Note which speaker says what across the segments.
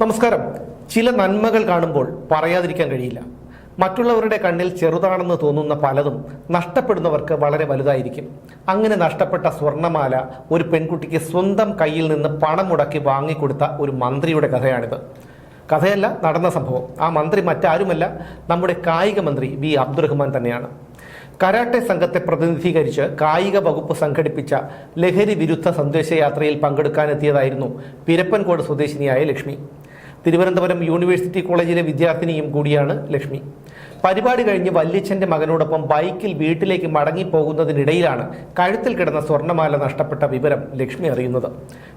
Speaker 1: നമസ്കാരം. ചില നന്മകൾ കാണുമ്പോൾ പറയാതിരിക്കാൻ കഴിയില്ല. മറ്റുള്ളവരുടെ കണ്ണിൽ ചെറുതാണെന്ന് തോന്നുന്ന പലതും നഷ്ടപ്പെടുന്നവർക്ക് വളരെ വലുതായിരിക്കും. അങ്ങനെ നഷ്ടപ്പെട്ട സ്വർണമാല ഒരു പെൺകുട്ടിക്ക് സ്വന്തം കയ്യിൽ നിന്ന് പണം മുടക്കി വാങ്ങിക്കൊടുത്ത ഒരു മന്ത്രിയുടെ കഥയാണിത്. കഥയല്ല നടന്ന സംഭവം. ആ മന്ത്രി മറ്റാരുമല്ല നമ്മുടെ കായിക മന്ത്രി വി. അബ്ദുറഹ്മാൻ തന്നെയാണ്. കരാട്ടെ സംഘത്തെ പ്രതിനിധീകരിച്ച് കായിക വകുപ്പ് സംഘടിപ്പിച്ച ലഹരി വിരുദ്ധ സന്ദേശയാത്രയിൽ പങ്കെടുക്കാനെത്തിയതായിരുന്നു പിരപ്പൻകോട് സ്വദേശിനിയായ ലക്ഷ്മി. തിരുവനന്തപുരം യൂണിവേഴ്സിറ്റി കോളേജിലെ വിദ്യാർത്ഥിനിയും കൂടിയാണ് ലക്ഷ്മി. പരിപാടി കഴിഞ്ഞ് വല്യച്ഛന്റെ മകനോടൊപ്പം ബൈക്കിൽ വീട്ടിലേക്ക് മടങ്ങിപ്പോകുന്നതിനിടയിലാണ് കഴുത്തിൽ കിടന്ന സ്വർണമാല നഷ്ടപ്പെട്ട വിവരം ലക്ഷ്മി അറിയുന്നത്.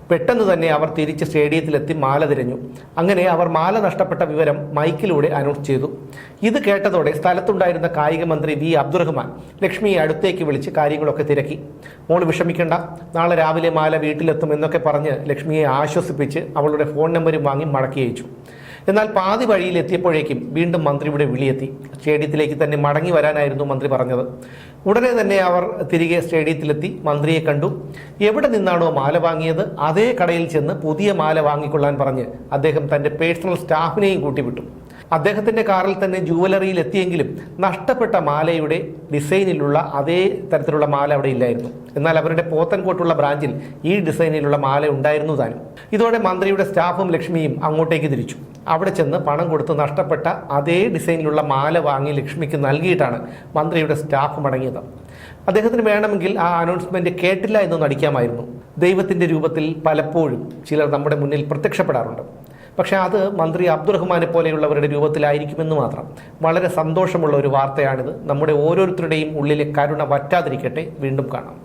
Speaker 1: പെട്ടെന്ന് തന്നെ അവർ തിരിച്ച് സ്റ്റേഡിയത്തിലെത്തി മാല തിരഞ്ഞു. അങ്ങനെ അവർ മാല നഷ്ടപ്പെട്ട വിവരം മൈക്കിലൂടെ അനൗൺസ് ചെയ്തു. ഇത് കേട്ടതോടെ സ്ഥലത്തുണ്ടായിരുന്ന കായിക മന്ത്രി വി അബ്ദുറഹ്മാൻ ലക്ഷ്മിയെ അടുത്തേക്ക് വിളിച്ച് കാര്യങ്ങളൊക്കെ തിരക്കി. മോൾ വിഷമിക്കേണ്ട നാളെ രാവിലെ മാല വീട്ടിലെത്തും എന്നൊക്കെ പറഞ്ഞ് ലക്ഷ്മിയെ ആശ്വസിപ്പിച്ച് അവളുടെ ഫോൺ നമ്പരും വാങ്ങി മടക്കി അയച്ചു. എന്നാൽ പാതി വഴിയിൽ എത്തിയപ്പോഴേക്കും വീണ്ടും മന്ത്രിയുടെ വിളിയെത്തി. സ്റ്റേഡിയത്തിലേക്ക് തന്നെ മടങ്ങി വരാനായിരുന്നു മന്ത്രി പറഞ്ഞത്. ഉടനെ തന്നെ അവർ തിരികെ സ്റ്റേഡിയത്തിലെത്തി. മന്ത്രിയെ കണ്ടു. എവിടെ നിന്നാണോ മാല വാങ്ങിയത്? അതേ കടയിൽ ചെന്ന് പുതിയ മാല വാങ്ങിക്കൊള്ളാൻ പറഞ്ഞ് അദ്ദേഹം തന്റെ പേഴ്സണൽ സ്റ്റാഫിനെയും കൂട്ടിവിട്ടു. അദ്ദേഹത്തിന്റെ കാറിൽ തന്നെ ജുവലറിയിൽ എത്തിയെങ്കിലും നഷ്ടപ്പെട്ട മാലയുടെ ഡിസൈനിലുള്ള അതേ തരത്തിലുള്ള മാല അവിടെ ഇല്ലായിരുന്നു. എന്നാൽ അവരുടെ പോത്തൻകോട്ടുള്ള ബ്രാഞ്ചിൽ ഈ ഡിസൈനിലുള്ള മാല ഉണ്ടായിരുന്നു താനും. ഇതോടെ മന്ത്രിയുടെ സ്റ്റാഫും ലക്ഷ്മിയും അങ്ങോട്ടേക്ക് തിരിച്ചു. അവിടെ ചെന്ന് പണം കൊടുത്ത് നഷ്ടപ്പെട്ട അതേ ഡിസൈനിലുള്ള മാല വാങ്ങി ലക്ഷ്മിക്ക് നൽകിയിട്ടാണ് മന്ത്രിയുടെ സ്റ്റാഫ് മടങ്ങിയത്. അദ്ദേഹത്തിന് വേണമെങ്കിൽ ആ അനൗൺസ്മെന്റ് കേട്ടില്ല എന്ന് നടിക്കാമായിരുന്നു. ദൈവത്തിന്റെ രൂപത്തിൽ പലപ്പോഴും ചിലർ നമ്മുടെ മുന്നിൽ പ്രത്യക്ഷപ്പെടാറുണ്ട്. പക്ഷേ അത് മന്ത്രി അബ്ദുറഹ്മാനെ പോലെയുള്ളവരുടെ രൂപത്തിലായിരിക്കുമെന്ന് മാത്രം. വളരെ സന്തോഷമുള്ള ഒരു വാർത്തയാണിത്. നമ്മുടെ ഓരോരുത്തരുടെയും ഉള്ളിലെ കരുണ വറ്റാതിരിക്കട്ടെ. വീണ്ടും കാണാം.